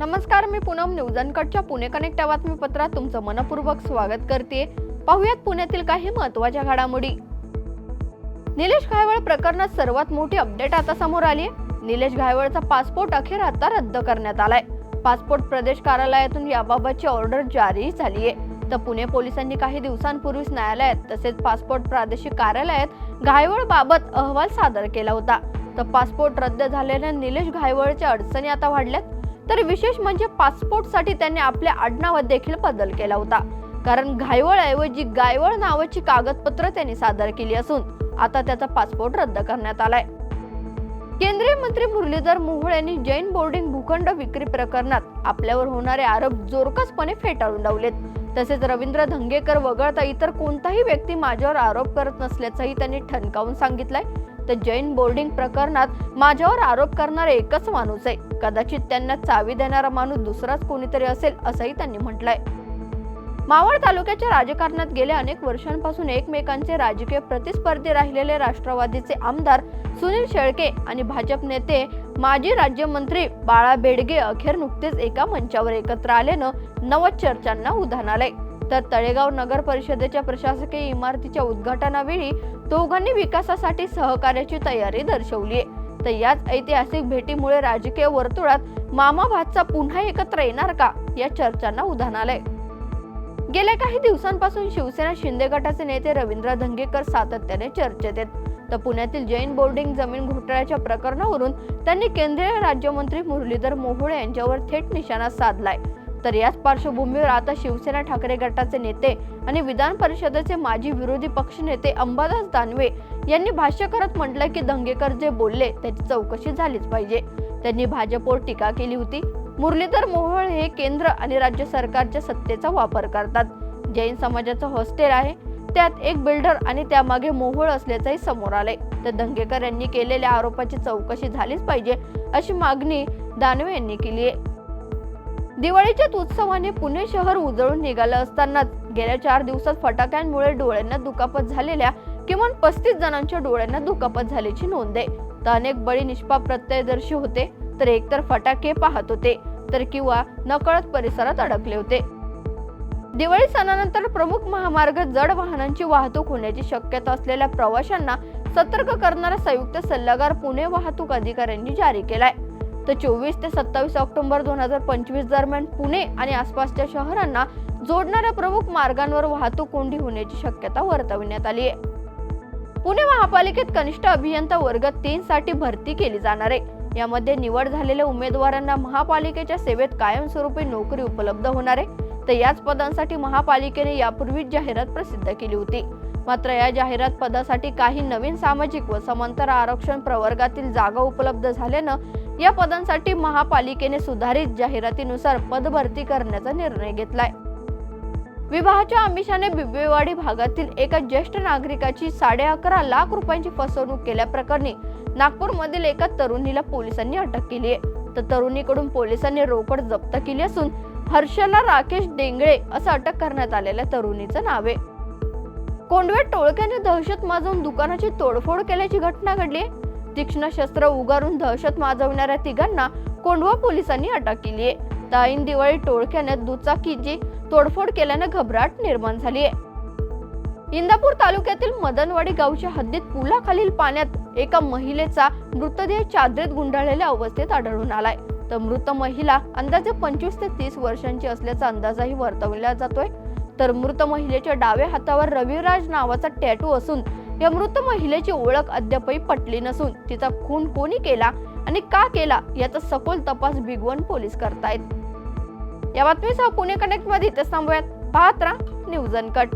नमस्कार मी पूनम न्यूज अनकटच्या पुणे कनेक्ट या बातमीपत्रात तुमचं मनपूर्वक स्वागत करते पाहुयात पुण्यातील काही महत्त्वाच्या घडामोडी. निलेश घायवळ प्रकरणात सर्वात मोठी अपडेट आता समोर आली आहे निलेश घायवळचा पासपोर्ट अखेर आता रद्द करण्यात आलाय. पासपोर्ट प्रदेश कार्यालयातून याबाबतची ऑर्डर जारी झाली आहे तर पुणे पोलिसांनी काही दिवसांपूर्वीच न्यायालयात तसेच पासपोर्ट प्रादेशिक कार्यालयात घायवळ बाबत अहवाल सादर केला होता. तर पासपोर्ट रद्द झाल्याने निलेश घायवळच्या अडचणी आता वाढल्यात. तर विशेष म्हणजे पासपोर्टसाठी त्यांनी आपल्या आडनावात देखील बदल केला होता. कारण घायवळ ऐवजी गायवळ नावाची कागदपत्र त्यांनी सादर केली असून आता त्याचा पासपोर्ट रद्द करण्यात आलाय. केंद्रीय मंत्री मुरलीधर मोहोळ यांनी जैन बोर्डिंग भूखंड विक्री प्रकरणात आपल्यावर होणारे आरोप जोरकसपणे फेटाळून लावलेत. तसेच रवींद्र धंगेकर वगळता इतर कोणताही व्यक्ती माझ्यावर आरोप करत नसल्याचंही त्यांनी ठणकावून सांगितलंय. तर जैन बोर्डिंग प्रकरणात माझ्यावर आरोप करणारा एकच माणूस आहे. कदाचित त्यांना चावी देणारा माणूस दुसराच कोणीतरी असेल असंही त्यांनी म्हटलंय. मावळ तालुक्याच्या राजकारणात गेल्या अनेक वर्षांपासून एकमेकांचे राजकीय प्रतिस्पर्धी राहिलेले राष्ट्रवादीचे आमदार सुनील शेळके आणि भाजप नेते माजी राज्यमंत्री बाळा बेडगे अखेर नुकतेच एका मंचावर एकत्र आल्यानं नवच चर्चांना उधाण आलंय. तर तळेगाव नगर परिषदेच्या प्रशासकीय इमारतीच्या उद्घाटनावेळी दोघांनी विकासासाठी सहकार्याची तयारी दर्शवली आहे तर याच ऐतिहासिक भेटीमुळे राजकीय वर्तुळात मामा भातचा पुन्हा एकत्र येणार का या चर्चांना उधाण आलंय. गेल्या काही दिवसांपासून शिवसेना शिंदे गटाचे नेते रवींद्र धंगेकर सातत्याने चर्चेत आहेत. तर पुण्यातील जैन बोर्डिंग जमीन घोटाळ्याच्या प्रकरणावरून त्यांनी केंद्रीय राज्यमंत्री मुरलीधर मोहोळे यांच्यावर थेट निशाणा साधलाय. तर याच पार्श्वभूमीवर आता शिवसेना ठाकरे गटाचे नेते आणि विधान परिषदेचे माजी विरोधी पक्षनेते अंबादास दानवे यांनी भाष्य करत म्हटलंय की दंगेकर जे बोलले त्याची चौकशी झालीच पाहिजे. त्यांनी भाजपवर टीका केली होती. मुरलीधर मोहोळ हे केंद्र आणि राज्य सरकारच्या सत्तेचा वापर करतात. जैन समाजाचं हॉस्टेल आहे. त्यात एक बिल्डर आणि त्यामागे मोहोळ असल्याचंही समोर आलंय. तर दंगेकर यांनी केलेल्या आरोपाची चौकशी झालीच पाहिजे अशी मागणी दानवे यांनी केली आहे. दिवाळीच्या उत्सवाने पुणे शहर उजळून निघालं असतानाच गेल्या चार दिवसात फटाक्यांमुळे डोळ्यांना दुखापत झालेल्या किमान पस्तीस जणांच्या डोळ्यांना दुखापत झाल्याची नोंद आहे. तर अनेक बळी निष्पाप प्रत्ययदर्शी होते तर एकतर फटाके पाहत होते तर किंवा नकळत परिसरात अडकले होते. दिवाळी सणानंतर प्रमुख महामार्ग जड वाहनांची वाहतूक होण्याची शक्यता असलेल्या प्रवाशांना सतर्क करणारा संयुक्त सल्लागार पुणे वाहतूक अधिकाऱ्यांनी जारी केलाय. तर चोवीस ते सत्तावीस ऑक्टोबर दोन हजार पंचवीस दरम्यान पुणे आणि आसपासच्या शहरांना जोडणाऱ्या प्रमुख मार्गांवर वाहतूक कोंडी होण्याची शक्यता वर्तविण्यात आली आहे. पुणे महापालिकेत कनिष्ठ अभियंता वर्ग तीन साठी भरती केली जाणार आहे. यामध्ये निवड झालेल्या उमेदवारांना महापालिकेच्या सेवेत कायमस्वरूपी नोकरी उपलब्ध होणार आहे. तर याच पदांसाठी महापालिकेने यापूर्वीच जाहिरात प्रसिद्ध केली होती. मात्र या जाहिरात पदासाठी काही नवीन सामाजिक व समांतर आरक्षण प्रवर्गातील जागा उपलब्ध झाल्यानं या पदांसाठी महापालिकेने सुधारित जाहिरातीनुसार पदभरती करण्याचा निर्णय घेतलाय. विवाहाच्या आमिषाने बिबवेवाडी भागातील एका ज्येष्ठ नागरिकाची साडे अकरा लाख रुपयांची फसवणूक केल्याप्रकरणी नागपूरमधील एका तरुणीला पोलिसांनी अटक केली आहे. तर तरुणीकडून पोलिसांनी रोकड जप्त केली असून हर्षला राकेश डेंगळे असं अटक करण्यात आलेल्या तरुणीचं नाव आहे. कोंडवे टोळक्याने दहशत माजवून दुकानाची तोडफोड केल्याची घटना घडली तीक्ष्ण शस्त्र उगारून दहशत माजवणाऱ्या तिघांना कोंडवा पोलिसांनी अटक केली आहे. तर ऐन दिवाळी टोळक्याने दुचाकीची तोडफोड केल्याने घबराट निर्माण झाली आहे. इंदापूर तालुक्यातील मदनवाडी गावच्या हद्दीत पुलाखालील पाण्यात एका महिलेचा मृतदेह चादरीत गुंडाळलेल्या अवस्थेत आढळून आलाय. तर मृत महिला अंदाजे पंचवीस ते तीस वर्षांची असल्याचा अंदाजही वर्तवला जातोय. तर मृत महिलेच्या डाव्या हातावर रविराज नावाचा टॅटू असून या मृत महिलेची ओळख अद्यापही पटली नसून तिचा खून कोणी केला आणि का केला याचा सखोल तपास भिगवण पोलीस करतायत. या बातमीसह पुणे कनेक्टमध्ये इथेच थांबूयात. पाहत राहा न्यूज अनकट.